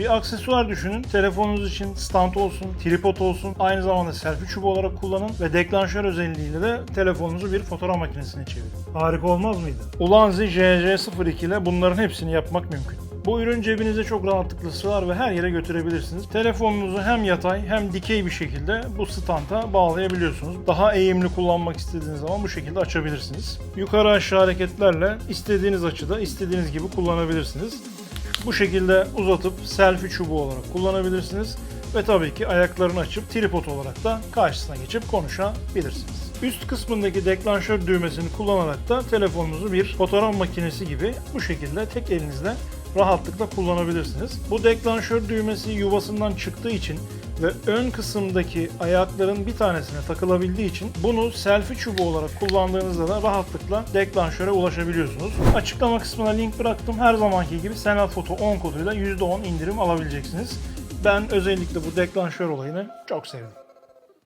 Bir aksesuar düşünün. Telefonunuz için stand olsun, tripod olsun, aynı zamanda selfie çubuğu olarak kullanın ve deklanşör özelliğiyle de telefonunuzu bir fotoğraf makinesine çevirin. Harika olmaz mıydı? Ulanzi JJ02 ile bunların hepsini yapmak mümkün. Bu ürün cebinize çok rahatlıkla sığar ve her yere götürebilirsiniz. Telefonunuzu hem yatay hem dikey bir şekilde bu standa bağlayabiliyorsunuz. Daha eğimli kullanmak istediğiniz zaman bu şekilde açabilirsiniz. Yukarı aşağı hareketlerle istediğiniz açıda istediğiniz gibi kullanabilirsiniz. Bu şekilde uzatıp selfie çubuğu olarak kullanabilirsiniz. Ve tabii ki ayaklarını açıp tripod olarak da karşısına geçip konuşabilirsiniz. Üst kısmındaki deklanşör düğmesini kullanarak da telefonunuzu bir fotoğraf makinesi gibi bu şekilde tek elinizle rahatlıkla kullanabilirsiniz. Bu deklanşör düğmesi yuvasından çıktığı için ve ön kısımdaki ayakların bir tanesine takılabildiği için bunu selfie çubuğu olarak kullandığınızda da rahatlıkla deklanşöre ulaşabiliyorsunuz. Açıklama kısmına link bıraktım. Her zamanki gibi Senat Foto 10 koduyla %10 indirim alabileceksiniz. Ben özellikle bu deklanşör olayını çok sevdim.